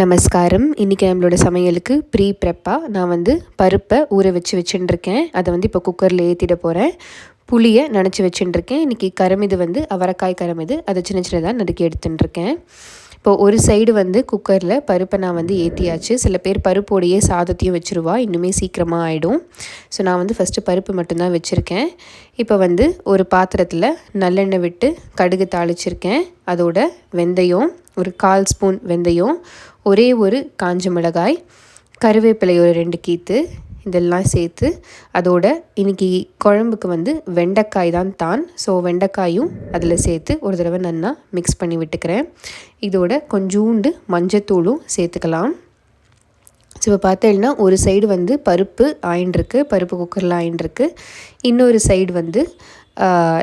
நமஸ்காரம். இன்றைக்கி நம்மளோட சமையலுக்கு ப்ரீ ப்ரெப்பாக நான் வந்து பருப்பை ஊற வச்சு வச்சுட்டுருக்கேன் அதை வந்து இப்போ குக்கரில் ஏற்றிட போகிறேன் புளியை நினச்சி வச்சுட்டுருக்கேன் இன்றைக்கி கரமிது வந்து அவரைக்காய் கரமிது அதை சின்ன சின்னதாக நறுக்கி எடுத்துட்டுருக்கேன் இப்போது ஒரு சைடு வந்து குக்கரில் பருப்பை நான் வந்து ஏற்றியாச்சு சில பேர் பருப்போடையே சாதத்தையும் வச்சுருவா. இன்னுமே சீக்கிரமாக ஆகிடும் ஸோ நான் வந்து ஃபஸ்ட்டு பருப்பு மட்டும்தான் வச்சுருக்கேன். இப்போ வந்து ஒரு பாத்திரத்தில் நல்லெண்ணெய் விட்டு கடுகு தாளிச்சிருக்கேன். அதோட வெந்தயம் ஒரு கால் ஸ்பூன் வெந்தயம் ஒரே ஒரு காஞ்ச மிளகாய் கருவேப்பிலை ஒரு ரெண்டு கீத்து இதெல்லாம் சேர்த்து அதோட இன்றைக்கி குழம்புக்கு வந்து வெண்டைக்காய் தான் தான். ஸோ வெண்டைக்காயும் அதில் சேர்த்து ஒரு தடவை நல்லா மிக்ஸ் பண்ணி விட்டுக்கிறேன். இதோட கொஞ்சோண்டு மஞ்சத்தூளும் சேர்த்துக்கலாம். ஸோ இப்போ பார்த்தீங்கன்னா ஒரு சைடு வந்து பருப்பு ஆயின்ருக்கு பருப்பு குக்கரில் ஆயின்ருக்கு. இன்னொரு சைடு வந்து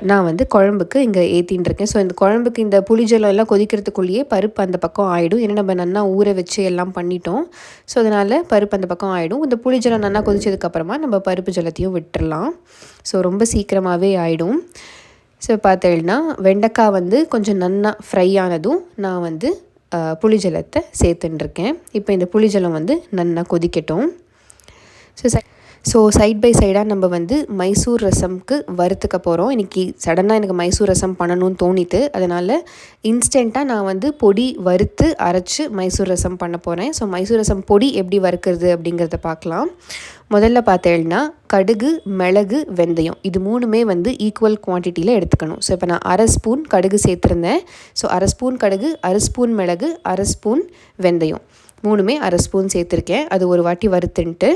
நான் வந்து குழம்புக்கு இங்கே ஏற்றின்னு இருக்கேன். ஸோ இந்த குழம்புக்கு இந்த புளிஜலம் எல்லாம் கொதிக்கிறதுக்குள்ளேயே பருப்பு அந்த பக்கம் ஆகிடும் ஏன்னா நம்ம நல்லா ஊற வச்சு எல்லாம் பண்ணிட்டோம். ஸோ அதனால் பருப்பு அந்த பக்கம் ஆகிடும் இந்த புளிஜலம் நல்லா கொதிச்சதுக்கப்புறமா நம்ம பருப்பு ஜலத்தையும் விட்டுடலாம் ஸோ ரொம்ப சீக்கிரமாகவே ஆகிடும் ஸோ பார்த்தீங்கன்னா வெண்டைக்காய் வந்து கொஞ்சம் நன்னா ஃப்ரை ஆனதும் நான் வந்து புளிஜலத்தை சேர்த்துட்டுருக்கேன் இப்போ இந்த புளிஜலம் வந்து நல்லா கொதிக்கட்டும். ஸோ ஸோ சைட் பை சைடாக நம்ம வந்து மைசூர் ரசம்க்கு வறுத்துக்க போகிறோம் இன்றைக்கி சடனாக எனக்கு மைசூர் ரசம் பண்ணணும்னு தோணித்து அதனால் இன்ஸ்டண்ட்டாக நான் வந்து பொடி வறுத்து அரைச்சி மைசூர் ரசம் பண்ண போகிறேன் ஸோ மைசூர் ரசம் பொடி எப்படி வறுக்கிறது அப்படிங்கிறத பார்க்கலாம். முதல்ல பார்த்தேன்னா கடுகு மிளகு வெந்தயம். இது மூணுமே வந்து ஈக்குவல் குவான்டிட்டியில் எடுத்துக்கணும். ஸோ இப்போ நான் அரை ஸ்பூன் கடுகு சேர்த்துருந்தேன். ஸோ அரை ஸ்பூன் கடுகு அரை ஸ்பூன் மிளகு அரை ஸ்பூன் வெந்தயம். மூணுமே அரை ஸ்பூன் சேர்த்துருக்கேன். அது ஒரு வாட்டி வறுத்துன்ட்டு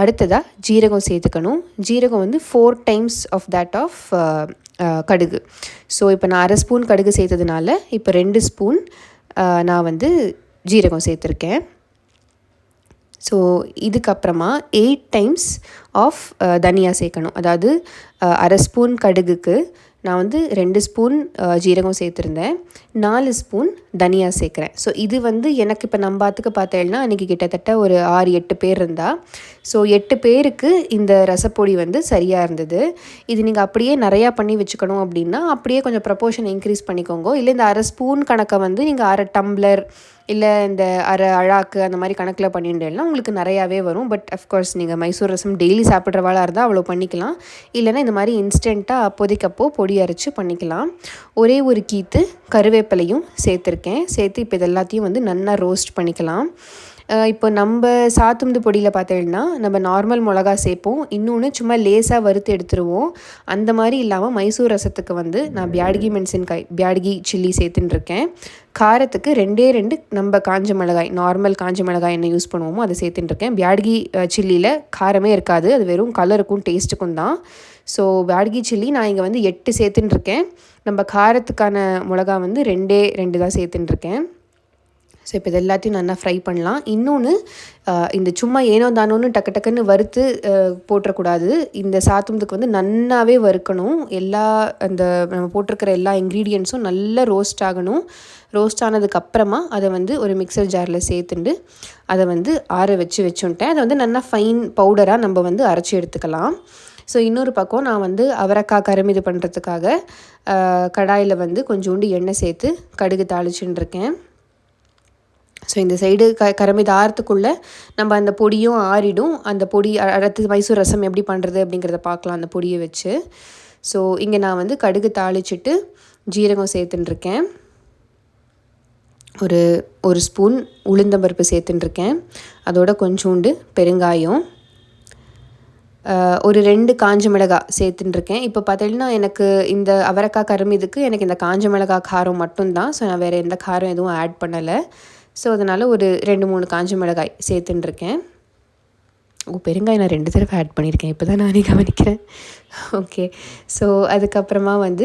அடுத்ததாக ஜீரகம் சேர்த்துக்கணும். ஜீரகம் வந்து four times of that of கடுகு. ஸோ இப்போ நான் அரை ஸ்பூன் கடுகு சேர்த்ததுனால இப்போ ரெண்டு ஸ்பூன் uh, நான் வந்து ஜீரகம் சேர்த்துருக்கேன். ஸோ இதுக்கப்புறமா எயிட் டைம்ஸ் ஆஃப் தனியா சேர்க்கணும். அதாவது uh, அரை ஸ்பூன் கடுகுக்கு நான் வந்து ரெண்டு ஸ்பூன் ஜீரகம் சேர்த்துருந்தேன். நாலு ஸ்பூன் தனியா சேர்க்குறேன். ஸோ இது வந்து எனக்கு இப்போ நம்ம பார்த்துக்க பார்த்தேன்னா அன்றைக்கி கிட்டத்தட்ட ஒரு ஆறு எட்டு பேர் இருந்தால் ஸோ எட்டு பேருக்கு இந்த ரசப்பொடி வந்து சரியாக இருந்தது. இது நீங்கள் அப்படியே நிறையா பண்ணி வச்சுக்கணும் அப்படின்னா அப்படியே கொஞ்சம் ப்ரப்போர்ஷன் இன்க்ரீஸ் பண்ணிக்கோங்க. இல்லை இந்த அரை ஸ்பூன் கணக்கை வந்து நீங்கள் அரை டம்ளர் இல்லை இந்த அரை அழாக்கு அந்த மாதிரி கணக்கில் பண்ணிட்டேன்னா உங்களுக்கு நிறையாவே வரும். பட் அஃப்கோர்ஸ் நீங்கள் மைசூர் ரசம் டெய்லி சாப்பிட்றவாளாக இருந்தால் அவ்வளோ பண்ணிக்கலாம். இல்லைனா இந்த மாதிரி இன்ஸ்டண்ட்டாக அப்போதைக்கப்போ பொடி அரைச்சி பண்ணிக்கலாம். ஒரே ஒரு கீத்து கருவேப்பிலையும் சேர்த்துருக்கேன். சேர்த்து இப்போ இது எல்லாத்தையும் வந்து நல்லா ரோஸ்ட் பண்ணிக்கலாம். இப்போ நம்ம சாத்தும்து பொடியில் பார்த்தீங்கன்னா நம்ம நார்மல் மிளகா சேர்ப்போம். இன்னொன்று சும்மா லேசாக வறுத்து எடுத்துருவோம். அந்த மாதிரி இல்லாமல் மைசூர் ரசத்துக்கு வந்து நான் பியாடகி மென்சின்காய் பியாடகி சில்லி சேர்த்துட்டுருக்கேன் காரத்துக்கு ரெண்டே ரெண்டு நம்ம காஞ்ச மிளகாய் நார்மல் காஞ்ச மிளகாய் என்ன யூஸ் பண்ணுவோமோ அதை சேர்த்துட்டுருக்கேன் பியாடகி சில்லியில் காரமே இருக்காது. அது வெறும் கலருக்கும் டேஸ்ட்டுக்கும் தான். ஸோ பியாடிகி சில்லி நான் இங்கே வந்து எட்டு சேர்த்துட்டுருக்கேன் நம்ம காரத்துக்கான மிளகா வந்து ரெண்டே ரெண்டு தான் சேர்த்துட்டுருக்கேன் ஸோ இப்போ இது எல்லாத்தையும் நல்லா ஃப்ரை பண்ணலாம். இன்னொன்று இந்த சும்மா ஏனோ தானோன்னு டக்கு டக்குன்னு வறுத்து போட்டுறக்கூடாது. இந்த சாத்துமதுக்கு வந்து நன்னாவே வறுக்கணும். எல்லா அந்த நம்ம போட்டிருக்கிற எல்லா இன்க்ரீடியன்ஸும் நல்லா ரோஸ்ட் ஆகணும். ரோஸ்ட் ஆனதுக்கப்புறமா அதை வந்து ஒரு மிக்சர் ஜாரில் சேர்த்துண்டு அதை வந்து ஆற வச்சு வச்சுட்டேன். அதை வந்து நல்லா ஃபைன் பவுடராக நம்ம வந்து அரைச்சி எடுத்துக்கலாம். ஸோ இன்னொரு பக்கம் நான் வந்து அவரைக்காய் கரும் இது பண்ணுறதுக்காக கடாயில் வந்து கொஞ்சோண்டு எண்ணெய் சேர்த்து கடுகு தாளிச்சுட்டுருக்கேன். ஸோ இந்த சைடு க கரமிது ஆறத்துக்குள்ளே நம்ம அந்த பொடியும் ஆறிடும். அந்த பொடி அடுத்து மைசூர் ரசம் எப்படி பண்ணுறது அப்படிங்கிறத பார்க்கலாம் அந்த பொடியை வச்சு. ஸோ இங்கே நான் வந்து கடுகு தாளிச்சிட்டு ஜீரகம் சேர்த்துட்டுருக்கேன் ஒரு ஒரு ஸ்பூன் உளுந்தம்பருப்பு சேர்த்துட்டுருக்கேன் அதோட கொஞ்சோண்டு பெருங்காயம். ஒரு ரெண்டு காஞ்ச மிளகாய் சேர்த்துட்டுருக்கேன் இப்போ பார்த்தீங்கன்னா எனக்கு இந்த அவரைக்காய் கருமிதுக்கு எனக்கு இந்த காஞ்ச மிளகாய் காரம் மட்டும்தான். ஸோ நான் வேறு எந்த காரம் எதுவும் ஆட் பண்ணலை. ஸோ அதனால் ஒரு ரெண்டு மூணு காஞ்ச மிளகாய் சேர்த்துன்ருக்கேன் ஓ பெருங்காயம் நான் ரெண்டு தடவை ஆட் பண்ணியிருக்கேன். இப்போ தான் நானே கவனிக்கிறேன். ஓகே ஸோ அதுக்கப்புறமா வந்து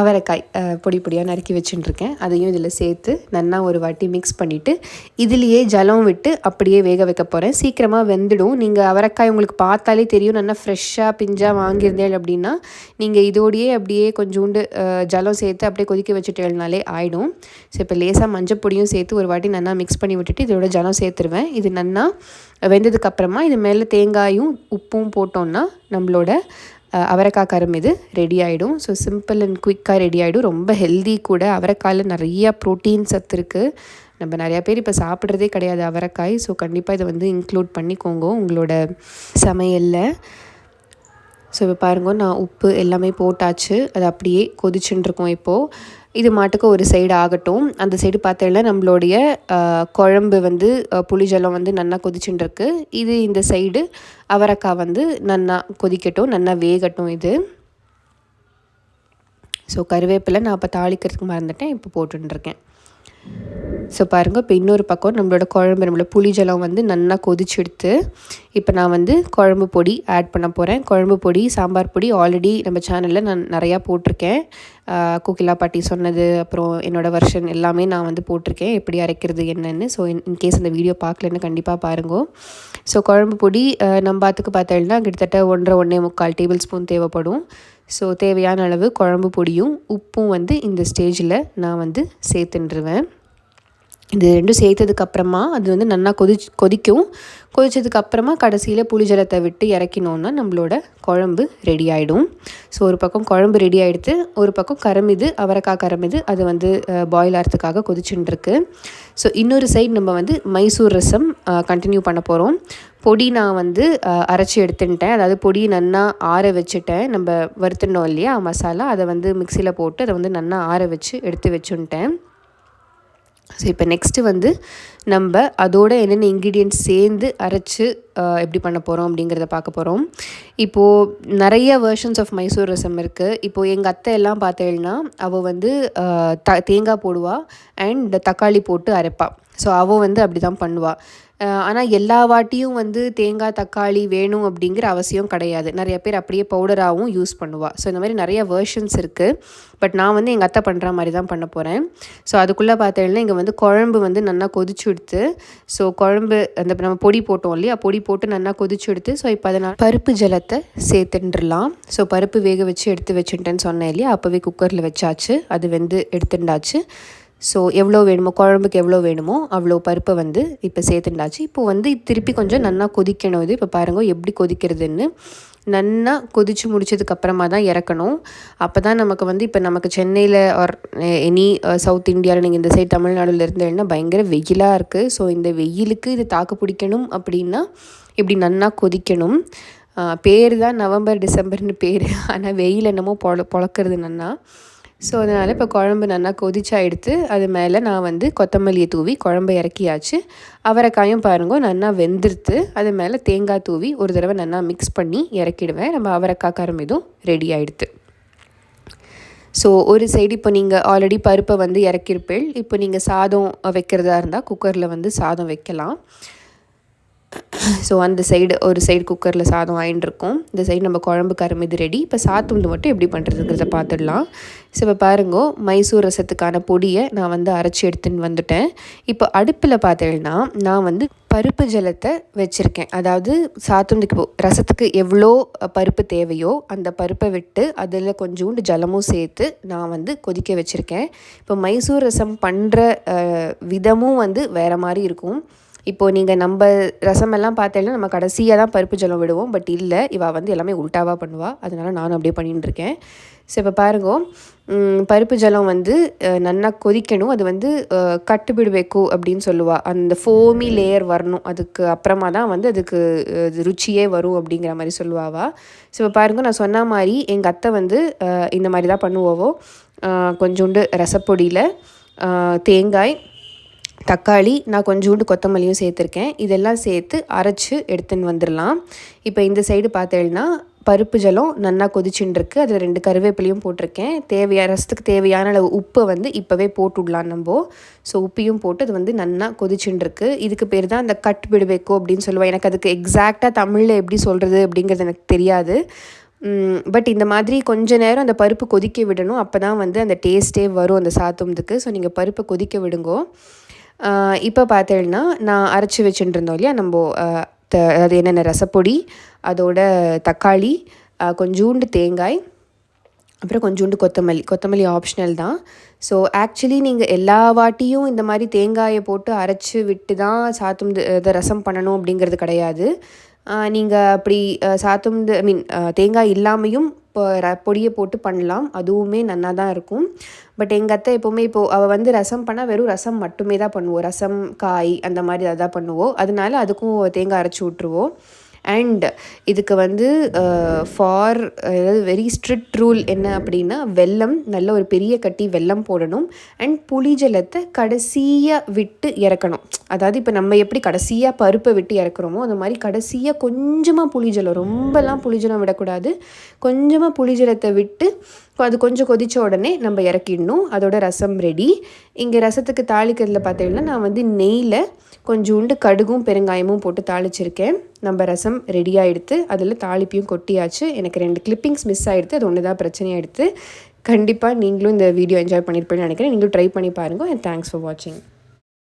அவரைக்காய் பொடி பொடியாக நறுக்கி வச்சுட்டுருக்கேன். அதையும் இதில் சேர்த்து நல்லா ஒரு வாட்டி மிக்ஸ் பண்ணிவிட்டு இதுலேயே ஜலம் விட்டு அப்படியே வேக வைக்க போகிறேன் சீக்கிரமாக வெந்துடும். நீங்கள் அவரைக்காய் உங்களுக்கு பார்த்தாலே தெரியும். நல்லா ஃப்ரெஷ்ஷாக பிஞ்சாக வாங்கியிருந்தேன் அப்படின்னா நீங்கள் இதோடையே அப்படியே கொஞ்சோண்டு ஜலம் சேர்த்து அப்படியே கொதிக்க வச்சுட்டேனாலே ஆகிடும் ஸோ இப்போ லேசாக மஞ்சள் பொடியும் சேர்த்து ஒரு வாட்டி நல்லா மிக்ஸ் பண்ணி விட்டுட்டு இதோட ஜலம் சேர்த்துருவேன். இது நல்லா வெந்ததுக்கப்புறமா இது மேலே தேங்காயும் உப்பும் போட்டோன்னா நம்மளோட அவரைக்காய் கரும் இது ரெடி ஆகிடும் ஸோ சிம்பிள் அண்ட் குயிக்காக ரெடி ஆகிடும் ரொம்ப ஹெல்தி கூட அவரைக்காயில் நிறையா ப்ரோட்டீன் சத்து இருக்குது நம்ம நிறையா பேர் இப்போ சாப்பிட்றதே கிடையாது அவரைக்காய். ஸோ கண்டிப்பாக இதை வந்து இன்க்ளூட் பண்ணிக்கோங்க உங்களோட சமையலில். ஸோ இப்போ பாருங்க நான் உப்பு எல்லாமே போட்டாச்சு. அது அப்படியே கொதிச்சுட்டுருக்கோம் இப்போது இது மாட்டுக்கு ஒரு சைடு ஆகட்டும். அந்த சைடு பார்த்தேன்னா நம்மளுடைய குழம்பு வந்து புளிஜலம் வந்து நல்லா கொதிச்சுட்டுருக்கு இது இந்த சைடு அவரைக்காய் வந்து நல்லா கொதிக்கட்டும் நல்லா வேகட்டும் இது. ஸோ கருவேப்பிலை நான் அப்போ தாளிக்கிறதுக்கு மறந்துட்டேன் இப்போ போட்டுருக்கேன் ஸோ பாருங்கள் இப்போ இன்னொரு பக்கம் நம்மளோட குழம்பு நம்மளோட புளிஜலம் வந்து நல்லா கொதிச்செடுத்து இப்போ நான் வந்து குழம்பு பொடி ஆட் பண்ண போகிறேன் குழம்பு பொடி சாம்பார் பொடி ஆல்ரெடி நம்ம சேனலில் நான் நிறையா போட்டிருக்கேன். குக்கிலா பாட்டி சொன்னது அப்புறம் என்னோடய வெர்ஷன் எல்லாமே நான் வந்து போட்டிருக்கேன். எப்படி அரைக்கிறது என்னென்னு. ஸோ இன் இன்கேஸ் அந்த வீடியோ பார்க்கலன்னு கண்டிப்பாக பாருங்க. ஸோ குழம்பு பொடி நம்ம பார்த்துக்கு பார்த்தோம்னா கிட்டத்தட்ட ஒன்றரை ஒன்றே முக்கால் டேபிள் ஸ்பூன் தேவைப்படும். ஸோ தேவையான அளவு குழம்பு பொடியும் உப்பும் வந்து இந்த ஸ்டேஜில் நான் வந்து சேர்த்துன்றுவேன். இது ரெண்டும் சேர்த்ததுக்கப்புறமா அது வந்து நல்லா கொதி கொதிக்கும். கொதித்ததுக்கப்புறமா கடைசியில் புளிஜலத்தை விட்டு இறக்கினோன்னா நம்மளோட குழம்பு ரெடி ஆகிடும் ஸோ ஒரு பக்கம் குழம்பு ரெடி ஆகிடுத்து ஒரு பக்கம் கரமிது அவரைக்காய் கரமிது அது வந்து பாயில் ஆகிறதுக்காக கொதிச்சுட்டுருக்கு. ஸோ இன்னொரு சைடு நம்ம வந்து மைசூர் ரசம் கண்டினியூ பண்ண போகிறோம் பொடி நான் வந்து அரைச்சி எடுத்துட்டேன். அதாவது பொடி நன்னா ஆற வச்சுட்டேன். நம்ம வறுத்துட்டோம் இல்லையா மசாலா அதை வந்து மிக்சியில் போட்டு அதை வந்து நன்னா ஆற வச்சு எடுத்து வச்சுட்டேன். ஸோ இப்போ நெக்ஸ்ட்டு வந்து நம்ம அதோட என்னென்ன இன்க்ரீடியன்ட்ஸ் சேர்ந்து அரைச்சி எப்படி பண்ண போகிறோம் அப்படிங்கிறத பார்க்க போகிறோம் இப்போது நிறைய வேர்ஷன்ஸ் ஆஃப் மைசூர் ரசம் இருக்குது இப்போது எங்கள் அத்தை எல்லாம் பார்த்தேன்னா அவள் வந்து த தேங்காய் போடுவாள் அண்ட் தக்காளி போட்டு அரைப்பாள் ஸோ அவள் வந்து அப்படி தான் பண்ணுவாள் ஆனால் எல்லா வாட்டியும் வந்து தேங்காய் தக்காளி வேணும் அப்படிங்கிற அவசியம் கிடையாது. நிறைய பேர் அப்படியே பவுடராகவும் யூஸ் பண்ணுவாள் ஸோ இந்த மாதிரி நிறைய வேர்ஷன்ஸ் இருக்குது பட் நான் வந்து எங்கள் அத்தை பண்ணுற மாதிரி தான் பண்ண போகிறேன் ஸோ அதுக்குள்ளே பார்த்தேன்னா இங்கே வந்து குழம்பு வந்து நல்லா கொதிச்சு எடுத்து ஸோ குழம்பு அந்த நம்ம பொடி போட்டோம் இல்லையா? பொடி போட்டு நல்லா கொதிச்சு எடுத்து ஸோ இப்போ அதனால் பருப்பு ஜலத்தை சேர்த்துட்டுலாம் ஸோ பருப்பு வேக வச்சு எடுத்து வச்சுட்டேன்னு சொன்னேன் இல்லையா? அப்போவே குக்கரில் வச்சாச்சு. அது வந்து எடுத்துட்டாச்சு. ஸோ எவ்வளோ வேணுமோ குழம்புக்கு எவ்வளோ வேணுமோ அவ்வளோ பருப்பை வந்து இப்போ சேர்த்துண்டாச்சு இப்போ வந்து திருப்பி கொஞ்சம் நல்லா கொதிக்கணும். இது இப்போ பாருங்கள் எப்படி கொதிக்கிறதுன்னு. நல்லா கொதித்து முடிச்சதுக்கப்புறமா தான் இறக்கணும். அப்போ தான் நமக்கு வந்து இப்போ நமக்கு சென்னையில் ஆர் எனி சவுத் இந்தியாவில் நீங்கள் இந்த சைடு தமிழ்நாடுல இருந்தேன்னா பயங்கர வெயிலாக இருக்குது ஸோ இந்த வெயிலுக்கு இது தாக்கு பிடிக்கணும் அப்படின்னா இப்படி நல்லா கொதிக்கணும். பேர் தான் நவம்பர் டிசம்பர்னு பேர். ஆனால் வெயில் என்னமோ பொழ பொழக்கிறது நன்னா. ஸோ அதனால் இப்போ குழம்பு நல்லா கொதிச்சா எடுத்து அது மேலே நான் வந்து கொத்தமல்லியை தூவி குழம்பு இறக்கியாச்சு. அவரைக்காயும் பாருங்க நல்லா வெந்துருத்து அது மேலே தேங்காய் தூவி ஒரு தடவை நல்லா மிக்ஸ் பண்ணி இறக்கிடுவேன். நம்ம அவரைக்காய் கரம் இதுவும் ரெடி ஆகிடுது ஸோ ஒரு சைடு இப்போ நீங்கள் ஆல்ரெடி பருப்பை வந்து இறக்கிருப்பேள். இப்போ நீங்கள் சாதம் வைக்கிறதா இருந்தால் குக்கரில் வந்து சாதம் வைக்கலாம். ஸோ அந்த சைடு ஒரு சைடு குக்கரில் சாதம் ஆயின்ட்டுருக்கோம் இந்த சைடு நம்ம குழம்பு கரும்பு ரெடி இப்போ சாத்துண்டு மட்டும் எப்படி பண்ணுறதுங்கிறத பார்த்துடலாம் ஸோ இப்போ பாருங்கோ மைசூர் ரசத்துக்கான பொடியை நான் வந்து அரைச்சி எடுத்துன்னு வந்துட்டேன். இப்போ அடுப்பில் பார்த்தேன்னா நான் வந்து பருப்பு ஜலத்தை வச்சுருக்கேன். அதாவது சாத்துந்துக்கு ரசத்துக்கு எவ்வளோ பருப்பு தேவையோ அந்த பருப்பை விட்டு அதில் கொஞ்சோண்டு ஜலமும் சேர்த்து நான் வந்து கொதிக்க வச்சுருக்கேன். இப்போ மைசூர் ரசம் பண்ணுற விதமும் வந்து வேறு மாதிரி இருக்கும். இப்போது நீங்கள் நம்ம ரசமெல்லாம் பார்த்தேன்னா நம்ம கடைசியாக தான் பருப்பு ஜலம் விடுவோம். பட் இல்லை இவள் வந்து எல்லாமே உல்ட்டாவாக பண்ணுவாள் அதனால் நானும் அப்படியே பண்ணிகிட்டு இருக்கேன். ஸோ இப்போ பாருங்க பருப்பு ஜலம் வந்து நல்லா கொதிக்கணும். அது வந்து கட்டுப்பிடுவேக்கு அப்படின்னு சொல்லுவாள் அந்த ஃபோமி லேயர் வரணும். அதுக்கு அப்புறமா தான் வந்து அதுக்கு ருச்சியே வரும் அப்படிங்கிற மாதிரி சொல்லுவாவா. ஸோ இப்போ பாருங்க நான் சொன்ன மாதிரி எங்கள் அத்தை வந்து இந்த மாதிரி தான் பண்ணுவோவோ. கொஞ்சோண்டு ரசப்பொடியில் தேங்காய் தக்காளி நான் கொஞ்சோண்டு கொத்தமல்லியும் சேர்த்துருக்கேன். இதெல்லாம் சேர்த்து அரைச்சி எடுத்துன்னு வந்துடலாம் இப்போ இந்த சைடு பார்த்தேன்னா பருப்பு ஜலம் நல்லா கொதிச்சுட்டுருக்கு அதில் ரெண்டு கருவேப்பிலையும் போட்டிருக்கேன். தேவையான ரசத்துக்கு தேவையான அளவு உப்பை வந்து இப்போவே போட்டுடலாம் நம்ம. ஸோ உப்பையும் போட்டு அது வந்து நல்லா கொதிச்சுட்டுருக்கு இதுக்கு பேர் தான் அந்த கட் பிடுவேக்கோ அப்படின்னு சொல்லுவேன் எனக்கு அதுக்கு எக்ஸாக்டாக தமிழில் எப்படி சொல்கிறது அப்படிங்கிறது எனக்கு தெரியாது. பட் இந்த மாதிரி கொஞ்ச நேரம் அந்த பருப்பு கொதிக்க விடணும். அப்போ தான் வந்து அந்த டேஸ்ட்டே வரும் அந்த சாத்தும்துக்கு ஸோ நீங்கள் பருப்பை கொதிக்க விடுங்கோ. இப்போ பார்த்தேன்னா நான் அரைச்சி வச்சுட்டு இருந்தோம் இல்லையா? நம்ம த அது என்னென்ன ரசப்பொடி அதோட தக்காளி கொஞ்சோண்டு தேங்காய் அப்புறம் கொஞ்சோண்டு கொத்தமல்லி. கொத்தமல்லி ஆப்ஷனல் தான். ஸோ ஆக்சுவலி நீங்கள் எல்லா வாட்டியும் இந்த மாதிரி தேங்காயை போட்டு அரைச்சி விட்டு தான் சாத்தும் இதை ரசம் பண்ணணும் அப்படிங்கிறது கிடையாது. நீங்கள் அப்படி சாத்தும் ஐ மீன் தேங்காய் இல்லாமையும் பொடியை போட்டு பண்ணலாம். அதுவுமே நல்லா தான் இருக்கும். பட் எங்கள் அத்தை எப்போவுமே இப்போது அவள் வந்து ரசம் பண்ணால் வெறும் ரசம் மட்டுமே தான் பண்ணுவோம் ரசம் காய் அந்த மாதிரி அதான் பண்ணுவோம் அதனால அதுக்கும் தேங்காய் அரைச்சி விட்ருவோம் அண்ட் இதுக்கு வந்து uh, ஃபார் அதாவது வெரி ஸ்ட்ரிக்ட் ரூல் என்ன அப்படின்னா வெல்லம் நல்ல ஒரு பெரிய கட்டி வெல்லம் போடணும். அண்ட் புளி ஜலத்தை கடைசியாக விட்டு இறக்கணும். அதாவது இப்போ நம்ம எப்படி கடைசியாக பருப்பை விட்டு இறக்குறோமோ அந்த மாதிரி கடைசியாக கொஞ்சமாக புளிஜலம் ரொம்பலாம் புளிஜலம் விடக்கூடாது. கொஞ்சமாக புளிஜலத்தை விட்டு அது கொஞ்சம் கொதித்த உடனே நம்ம இறக்கிடணும். அதோட ரசம் ரெடி இங்கே ரசத்துக்கு தாளிக்கிறதுல பார்த்தீங்கன்னா நான் வந்து நெய்யில் கொஞ்சோண்டு கடுகும் பெருங்காயமும் போட்டு தாளிச்சிருக்கேன். நம்ம ரசம் ரெடியாக எடுத்து அதில் தாளிப்பையும் கொட்டியாச்சு. எனக்கு ரெண்டு கிளிப்பிங்ஸ் மிஸ் ஆகிடுது அது ஒன்று தான் பிரச்சனையாகிடுது கண்டிப்பாக நீங்களும் இந்த வீடியோ என்ஜாய் பண்ணியிருப்பேன்னு நினைக்கிறேன். நீங்களும் ட்ரை பண்ணி பாருங்கள் அண்ட் தேங்க்ஸ் ஃபார் வாட்சிங்